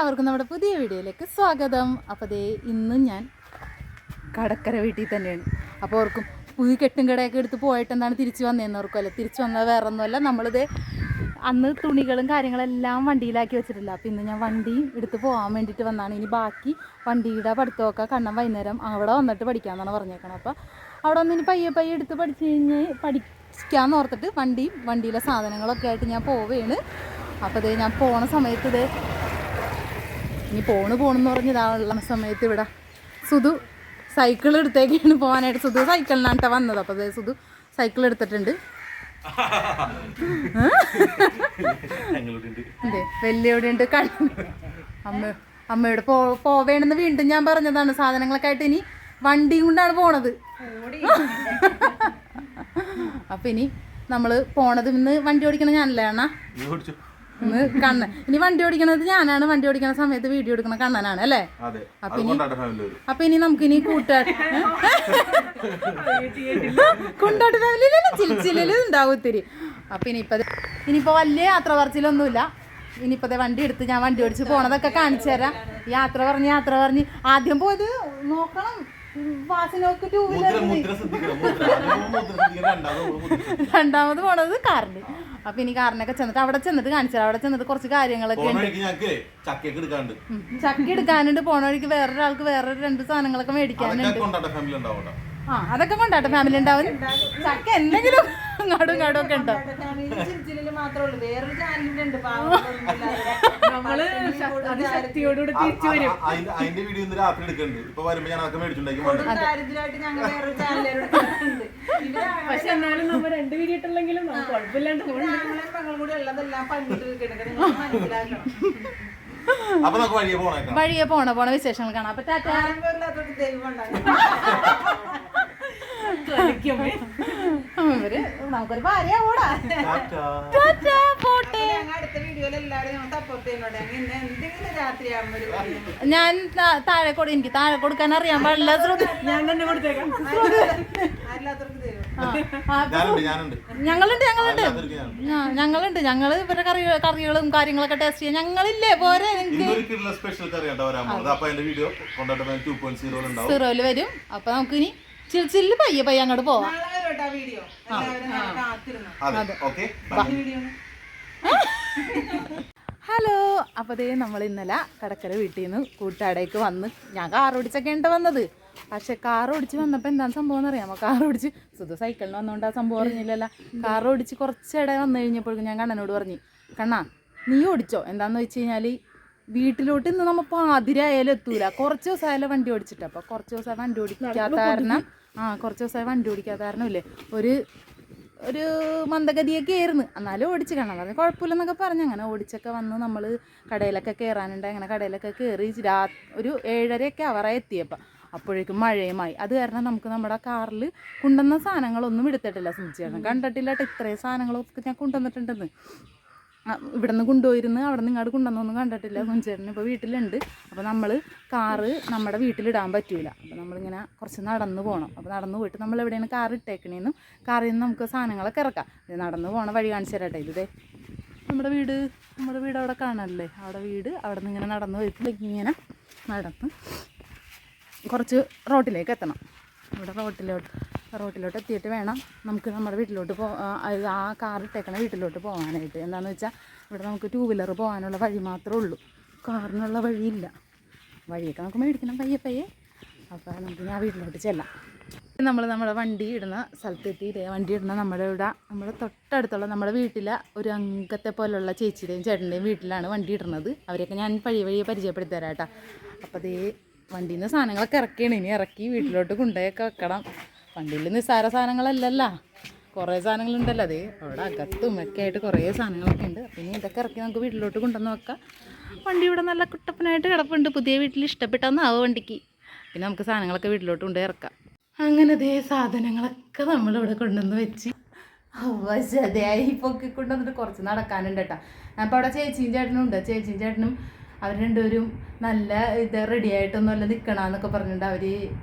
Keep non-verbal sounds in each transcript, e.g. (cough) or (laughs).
എല്ലാവർക്കും നമ്മുടെ പുതിയ വീഡിയോയിലേക്ക് സ്വാഗതം. അപ്പോൾ ദേ ഇന്നും ഞാൻ കടക്കര വീട്ടിൽ തന്നെയാണ്. അപ്പോൾ ഓർക്കും പുതിയ കെട്ടും കടയൊക്കെ എടുത്ത് പോയിട്ട് എന്താണ് തിരിച്ചു വന്നതെന്ന് ഓർക്കുമല്ലോ തിരിച്ചു വന്നത് വേറെ ഒന്നുമല്ല നമ്മളിത് അന്ന് തുണികളും കാര്യങ്ങളെല്ലാം വണ്ടിയിലാക്കി വെച്ചിട്ടില്ല അപ്പോൾ ഇന്ന് ഞാൻ വണ്ടിയും എടുത്ത് പോകാൻ വേണ്ടിയിട്ട് വന്നാണ്. ഇനി ബാക്കി വണ്ടിയുടെ പഠിത്തമൊക്കെ കണ്ണം വൈകുന്നേരം അവിടെ വന്നിട്ട് പഠിക്കാമെന്നാണ് പറഞ്ഞേക്കണം അപ്പോൾ അവിടെ വന്ന് ഇനി പയ്യെ പയ്യെ എടുത്ത് പഠിച്ച് കഴിഞ്ഞ് പഠിക്കാമെന്ന് ഓർത്തിട്ട് വണ്ടിയും വണ്ടിയിലെ സാധനങ്ങളൊക്കെ ആയിട്ട് ഞാൻ പോവുകയാണ് അപ്പോൾ ഇത് ഞാൻ പോണ സമയത്ത് ഇത് ഇനി പോണ് പോണെന്ന് പറഞ്ഞ് ഇതാ സമയത്ത് ഇവിടെ സുധു സൈക്കിൾ എടുത്തേക്കാണ് പോകാനായിട്ട് സുധു സൈക്കിളിനാണ് വന്നത്. അപ്പോൾ സുധു സൈക്കിൾ എടുത്തിട്ടുണ്ട്. (laughs) അതെ വെല്ലുവിളി ഉണ്ട് കണ്ണു അമ്മ അമ്മയോട് പോ പോവേണെന്ന് വീണ്ടും ഞാൻ പറഞ്ഞതാണ്. സാധനങ്ങളൊക്കെ ആയിട്ട് ഇനി വണ്ടി കൊണ്ടാണ് പോണത്. (laughs) അപ്പം ഇനി നമ്മൾ പോണത് ഇന്ന് വണ്ടി ഓടിക്കണ ഞാനല്ലേ അണ്ണാ? ഇന്ന് കണ്ണൻ ഇനി വണ്ടി ഓടിക്കണത് ഞാനാണ്. വണ്ടി ഓടിക്കണ സമയത്ത് വീഡിയോ എടുക്കണ കണ്ണനാണ് അല്ലേ? അപ്പൊ ഇനി- അപ്പൊ നമുക്ക് ഇനി കൂട്ടുകാർ (laughs) കൊണ്ടാട്ട് ഫാമിലിയിലല്ല? ഉണ്ടാവും ഒത്തിരി. അപ്പൊ ഇനിയിപ്പോ ഇനിയിപ്പോ വലിയ യാത്ര പറച്ചിലൊന്നുമില്ല. ഇനിയിപ്പോ വണ്ടി എടുത്ത് ഞാൻ വണ്ടി ഓടിച്ച് പോണതൊക്കെ കാണിച്ചു തരാം. യാത്ര പറഞ്ഞ് യാത്ര പറഞ്ഞ്. ആദ്യം പോയത് നോക്കണം. വാസനോക്ക് ടൂ വീലർ രണ്ടാമത് പോണത് കാറിന് അപ്പൊ ഇനി കാറിനൊക്കെ ചെന്നിട്ട് അവിടെ ചെന്നിട്ട് കാണിച്ചു അവിടെ ചെന്നിട്ട് കുറച്ച് കാര്യങ്ങളൊക്കെ ചക്ക ഉണ്ട്. ഉം. എടുക്കാനുണ്ട് പോണ വഴിക്ക് വേറൊരാൾക്ക് വേറെ രണ്ട് സാധനങ്ങളൊക്കെ മേടിക്കാനുണ്ട്. അതൊക്കെ കൊണ്ടാട്ട ഫാമിലി ഉണ്ടാവും ആ അതൊക്കെ കൊണ്ടാട്ടെ ഫാമിലി ഉണ്ടാവും. ചക്ക എന്തെങ്കിലും അങ്ങോട്ടും ഇങ്ങോട്ടും ഒക്കെ ഉണ്ടോ? നമ്മൾ അത് ശക്തിയോടുകൂടി ആ- അതിന്റെ അതിന്റെ വീഡിയോ ഇന്ന് രാത്രി എടുക്കുന്നുണ്ട് ഇപ്പൊ വരുമ്പോ ഞാൻ അതൊക്കെ (laughs) പക്ഷെ എന്നാലും നമ്മൾ രണ്ട് വീഡിയോ കുഴപ്പമില്ലാണ്ട് അപ്പൊ നമുക്ക് വഴിയെ പോണേക്കാം വഴിയെ പോണ പോണ വിശേഷങ്ങൾ കാണാം. അപ്പൊ ടാറ്റ. ഇവർ നമുക്കൊരു ഭാര്യ കൂടാ ടാറ്റാ. ടാറ്റ പോട്ടെ ഞങ്ങൾ അടുത്ത വീഡിയോയിൽ എല്ലാവരും ഞങ്ങൾ സപ്പോർട്ട് ചെയ്യുന്നുണ്ട്. ഞങ്ങൾ ഇന്ന് എന്തെങ്കിലും രാത്രിയാകുമ്പോൾ ഞാൻ താഴെ കൊടു എനിക്ക് താഴെ കൊടുക്കാൻ അറിയാൻ പാടില്ല. ഞാൻ തന്നെ കൊടുത്തേക്കാം. അല്ലാത്തവർക്ക് ഞങ്ങളുണ്ട് ഞങ്ങളുണ്ട്. ഞങ്ങളുണ്ട്. ഞങ്ങൾ ഇവരുടെ കറി കറികളും കാര്യങ്ങളൊക്കെ ടേസ്റ്റ് ചെയ്യാം ഞങ്ങളില്ലേ? പോരെ സീറോയിൽ വരും. അപ്പൊ നമുക്ക് ഇനി ചിരിച്ചില്ല പയ്യെ പയ്യെ അങ്ങോട്ട് പോവാം. ആ. അതെ. ഓക്കെ വീഡിയോ ഹലോ അപ്പോൾ ദേ നമ്മൾ ഇന്നലെ കടക്കര വീട്ടിൽ നിന്ന് കൂട്ടാടേക്ക് വന്ന് ഞാൻ കാർ ഓടിച്ചൊക്കെ ഉണ്ട് വന്നത്. പക്ഷെ കാർ ഓടിച്ച് വന്നപ്പോൾ എന്താണ് സംഭവം എന്നറിയാമോ? കാർ ഓടിച്ച് സുധു സൈക്കിളിന് വന്നുകൊണ്ട് ആ സംഭവം അറിഞ്ഞില്ലല്ല. കാർ ഓടിച്ച് കുറച്ചിടെ വന്നു കഴിഞ്ഞപ്പോഴേക്കും ഞാൻ കണ്ണനോട് പറഞ്ഞു കണ്ണാ നീ ഓടിച്ചോ? എന്താന്ന് വെച്ച് കഴിഞ്ഞാൽ വീട്ടിലോട്ട് ഇന്ന് നമ്മൾ പാതിരായാലും എത്തൂല. കുറച്ച് ദിവസമായാലും വണ്ടി ഓടിച്ചിട്ട്. അപ്പോൾ കുറച്ച് ദിവസമായി വണ്ടി ഓടിക്കാത്ത കാരണം ആ കുറച്ച് ദിവസമായി വണ്ടി ഓടിക്കാത്ത കാരണം ഇല്ലേ? ഒരു ഒരു മന്ദഗതിയൊക്കെ ആയിരുന്നു. എന്നാലും ഓടിച്ച് കാണാൻ പറഞ്ഞു കുഴപ്പമില്ലെന്നൊക്കെ പറഞ്ഞു. അങ്ങനെ ഓടിച്ചൊക്കെ വന്ന് നമ്മൾ കടയിലൊക്കെ കയറാനുണ്ട് അങ്ങനെ കടയിലൊക്കെ കയറി രാ ഒരു ഏഴരയൊക്കെ അവറായി എത്തിയപ്പോൾ അപ്പോഴേക്കും മഴയുമായി. അത് കാരണം നമുക്ക് നമ്മുടെ കാറിൽ കൊണ്ടുവന്ന സാധനങ്ങളൊന്നും എടുത്തിട്ടില്ല. സൂചിയാണ് കണ്ടിട്ടില്ല കേട്ടോ ഇത്രയും സാധനങ്ങളൊക്കെ ഞാൻ കൊണ്ടുവന്നിട്ടുണ്ടെന്ന്. ആ, ഇവിടുന്ന് കൊണ്ടുപോയിരുന്ന് അവിടെ നിന്ന് ഇങ്ങോട്ട് കൊണ്ടുവന്നൊന്നും കണ്ടിട്ടില്ല കുഞ്ചേട്ടൻ. ഇപ്പോൾ വീട്ടിലുണ്ട്. അപ്പോൾ നമ്മൾ കാറ് നമ്മുടെ വീട്ടിലിടാൻ പറ്റൂല. അപ്പോൾ നമ്മളിങ്ങനെ കുറച്ച് നടന്ന് പോകണം അപ്പോൾ നടന്ന് പോയിട്ട് നമ്മൾ എവിടെയാണ് കാർ ഇട്ടേക്കണേന്നും കാറിൽ നിന്ന് നമുക്ക് സാധനങ്ങളൊക്കെ ഇറക്കാം. നടന്ന് പോകണ വഴി കാണിച്ചു തരട്ടെ ഇതേ നമ്മുടെ വീട് നമ്മുടെ വീട് അവിടെ കാണാനല്ലേ? അവിടെ വീട് അവിടെ നിന്ന് ഇങ്ങനെ നടന്ന് പോയിട്ട് ഇങ്ങനെ നടന്ന് കുറച്ച് റോട്ടിലേക്ക് എത്തണം. ഇവിടെ റോട്ടിലോട്ട്. റോട്ടിലോട്ട് എത്തിയിട്ട് വേണം നമുക്ക് നമ്മുടെ വീട്ടിലോട്ട് പോ ആ, കാർ ഇട്ടേക്കണ വീട്ടിലോട്ട് പോകാനായിട്ട്. എന്താണെന്ന് വെച്ചാൽ ഇവിടെ നമുക്ക് ടൂ വീലർ പോകാനുള്ള വഴി മാത്രമേ ഉള്ളൂ. കാറിനുള്ള വഴിയില്ല. വഴിയൊക്കെ നമുക്ക് മേടിക്കണം പയ്യെ പയ്യെ. അപ്പോൾ നമുക്ക് ഞാൻ വീട്ടിലോട്ട് ചെല്ലാം. നമ്മൾ നമ്മുടെ വണ്ടി ഇടുന്ന സ്ഥലത്തെത്തി ഇതേ വണ്ടി ഇടുന്ന നമ്മുടെ ഇവിടെ നമ്മുടെ തൊട്ടടുത്തുള്ള നമ്മുടെ വീട്ടിലെ ഒരു അംഗത്തെ പോലുള്ള ചേച്ചിയുടെയും ചേട്ടന്റെയും വീട്ടിലാണ് വണ്ടി ഇടുന്നത്. അവരെയൊക്കെ ഞാൻ പഴയ വഴിയെ പരിചയപ്പെടുത്തി തരാം കേട്ടോ. അപ്പോൾ അതേ വണ്ടിയിൽ നിന്ന് സാധനങ്ങളൊക്കെ ഇറക്കിയാണ്. ഇനി ഇറക്കി വീട്ടിലോട്ട് കൊണ്ടുപോയൊക്കെ വെക്കണം. വണ്ടിയിൽ നിസ്സാര സാധനങ്ങളല്ലല്ല. കുറേ സാധനങ്ങളുണ്ടല്ലോ. അത് അവിടെ അകത്തും ഒക്കെ ആയിട്ട് കുറേ സാധനങ്ങളൊക്കെ ഉണ്ട്. പിന്നെ ഇതൊക്കെ ഇറക്കി നമുക്ക് വീട്ടിലോട്ട് കൊണ്ടുവന്ന് വെക്കാം. വണ്ടി ഇവിടെ നല്ല കുട്ടപ്പനായിട്ട് കിടപ്പുണ്ട്. പുതിയ വീട്ടിൽ ഇഷ്ടപ്പെട്ടെന്നാവും വണ്ടിക്ക്. പിന്നെ നമുക്ക് സാധനങ്ങളൊക്കെ വീട്ടിലോട്ട് കൊണ്ടുപോയി ഇറക്കാം. അങ്ങനെ അതേ സാധനങ്ങളൊക്കെ നമ്മളിവിടെ കൊണ്ടുവന്ന് വെച്ച്. അവശതയായി പൊക്കി കൊണ്ടുവന്നിട്ട് കുറച്ച് നടക്കാനുണ്ട് കേട്ടോ. അപ്പോൾ അവിടെ ചേച്ചിയും ചേട്ടനും ഉണ്ട്. ചേച്ചിയും ചേട്ടനും അവർ രണ്ടുപേരും നല്ല ഇത് റെഡി ആയിട്ടൊന്നുമല്ല നിൽക്കണമെന്നൊക്കെ പറഞ്ഞുകൊണ്ട് അവർ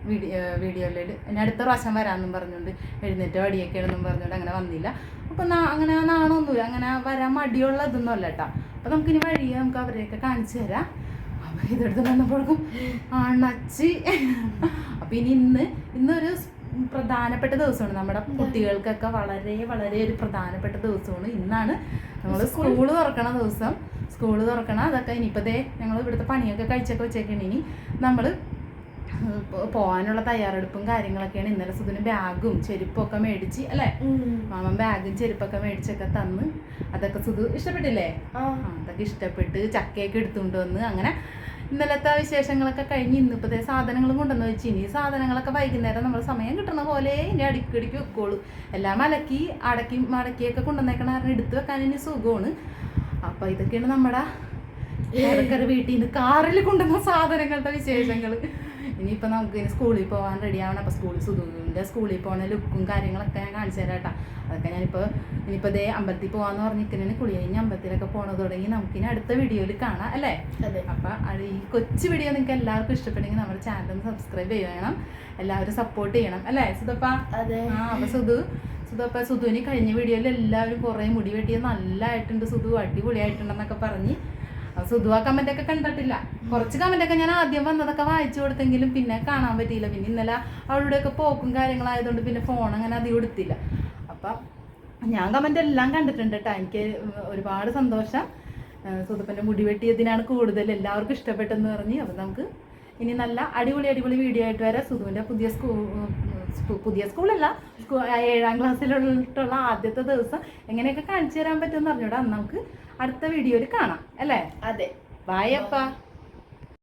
വീഡിയോ വീഡിയോയിൽ എന്നെ അടുത്ത പ്രാവശ്യം വരാമെന്നും പറഞ്ഞുകൊണ്ട് എഴുന്നേറ്റ് വടിയൊക്കെയാണെന്നും പറഞ്ഞുകൊണ്ട് അങ്ങനെ വന്നില്ല. അപ്പോൾ അങ്ങനെ നാണമൊന്നുമില്ല അങ്ങനെ വരാൻ മടിയുള്ള ഇതൊന്നും അല്ല കേട്ടോ അപ്പോൾ നമുക്കിനി വഴി നമുക്ക് അവരെയൊക്കെ കാണിച്ചു തരാം. അപ്പൊ ഇതെടുത്ത് വന്നപ്പോഴേക്കും അണച്ചി. അപ്പൊ ഇനി ഇന്ന് ഇന്നൊരു പ്രധാനപ്പെട്ട ദിവസമാണ്. നമ്മുടെ കുട്ടികൾക്കൊക്കെ വളരെ വളരെ ഒരു പ്രധാനപ്പെട്ട ദിവസമാണ്. ഇന്നാണ് നമ്മൾ സ്കൂൾ തുറക്കണ ദിവസം. സ്കൂൾ തുറക്കണം അതൊക്കെ ഇനിയിപ്പോൾ ദേ ഞങ്ങൾ ഇവിടുത്തെ പണിയൊക്കെ കഴിച്ചൊക്കെ വെച്ചേക്കണ. ഇനി നമ്മൾ പോകാനുള്ള തയ്യാറെടുപ്പും കാര്യങ്ങളൊക്കെയാണ്. ഇന്നലെ സുധുന് ബാഗും ചെരുപ്പും ഒക്കെ മേടിച്ച് അല്ലേ? മാമൻ ബാഗും ചെരുപ്പൊക്കെ മേടിച്ചൊക്കെ തന്ന് അതൊക്കെ സുധു ഇഷ്ടപ്പെട്ടില്ലേ? അതൊക്കെ ഇഷ്ടപ്പെട്ട് ചക്കയൊക്കെ എടുത്തുകൊണ്ട് വന്ന് അങ്ങനെ ഇന്നലത്തെ വിശേഷങ്ങളൊക്കെ കഴിഞ്ഞ് ഇന്നിപ്പോഴത്തെ സാധനങ്ങളും കൊണ്ടുവന്ന് വെച്ച്. ഇനി സാധനങ്ങളൊക്കെ വൈകുന്നേരം നമ്മൾ സമയം കിട്ടുന്ന പോലെ ഇനി അടിക്കടിക്ക് വെക്കോളൂ. എല്ലാം അലക്കി അടക്കി മടക്കിയൊക്കെ കൊണ്ടുവന്നേക്കണ കാരണം എടുത്ത് വെക്കാൻ ഇനി സുഖമാണ്. അപ്പൊ ഇതൊക്കെയാണ് നമ്മുടെ ഏറെക്കര വീട്ടിൽ നിന്ന് കാറിൽ കൊണ്ടുവന്ന സാധനങ്ങളുടെ വിശേഷങ്ങൾ ഇനിയിപ്പോൾ നമുക്ക് ഇനി സ്കൂളിൽ പോകാൻ റെഡി ആവണം. അപ്പോൾ സ്കൂളിൽ സുധുവിന്റെ സ്കൂളിൽ പോകുന്ന ലുക്കും കാര്യങ്ങളൊക്കെ ഞാൻ കാണിച്ചു തരാം കേട്ടോ. അതൊക്കെ ഞാനിപ്പോൾ ഇനിയിപ്പോൾ ഇതേ അമ്പലത്തിൽ പോകാമെന്ന് പറഞ്ഞിരിക്കുന്നതിന് കുളി കഴിഞ്ഞ് അമ്പലത്തിലൊക്കെ പോണത് തുടങ്ങി നമുക്കിനി അടുത്ത വീഡിയോയിൽ കാണാം അല്ലേ? അതെ. അപ്പം അത് ഈ കൊച്ചു വീഡിയോ നിങ്ങൾക്ക് എല്ലാവർക്കും ഇഷ്ടപ്പെട്ടെങ്കിൽ നമ്മുടെ ചാനൽ ഒന്ന് സബ്സ്ക്രൈബ് ചെയ്യണം. എല്ലാവരും സപ്പോർട്ട് ചെയ്യണം അല്ലേ? സുധപ്പ? അതെ. ആ അപ്പൊ സുധു സുധപ്പ സുധുവിന് കഴിഞ്ഞ വീഡിയോയിൽ എല്ലാവരും കുറേ മുടി വെട്ടിയത് നല്ലതായിട്ടുണ്ട് സുധു അടിപൊളിയായിട്ടുണ്ടെന്നൊക്കെ പറഞ്ഞ്. അപ്പൊ സുധു ആ കമന്റ് ഒക്കെ കണ്ടിട്ടില്ല. കുറച്ച് കമന്റ് ഒക്കെ ഞാൻ ആദ്യം വന്നതൊക്കെ വായിച്ചു കൊടുത്തെങ്കിലും പിന്നെ കാണാൻ പറ്റിയില്ല. പിന്നെ ഇന്നലെ അവളുടെയൊക്കെ പോക്കും കാര്യങ്ങളായതുകൊണ്ട് പിന്നെ ഫോൺ അങ്ങനെ അധികം എടുത്തില്ല. അപ്പൊ ഞാൻ കമന്റ് എല്ലാം കണ്ടിട്ടുണ്ട് കേട്ടോ എനിക്ക് ഒരുപാട് സന്തോഷം. സുധപ്പന്റെ മുടി വെട്ടിയതിനാണ് കൂടുതൽ എല്ലാവർക്കും ഇഷ്ടപ്പെട്ടെന്ന് പറഞ്ഞ്. അപ്പം നമുക്ക് ഇനി നല്ല അടിപൊളി അടിപൊളി വീഡിയോ ആയിട്ട് വരാം. സുധുവിന്റെ പുതിയ സ്കൂൾ പുതിയ സ്കൂളല്ല സ്കൂ ഏഴാം ക്ലാസ്സിലുള്ള ആദ്യത്തെ ദിവസം എങ്ങനെയൊക്കെ കാണിച്ചു തരാൻ പറ്റുമെന്ന് പറഞ്ഞൂടാ അന്ന് നമുക്ക് അടുത്ത വീഡിയോയിൽ കാണാം അല്ലേ? അതെ. ബായ് അപ്പ.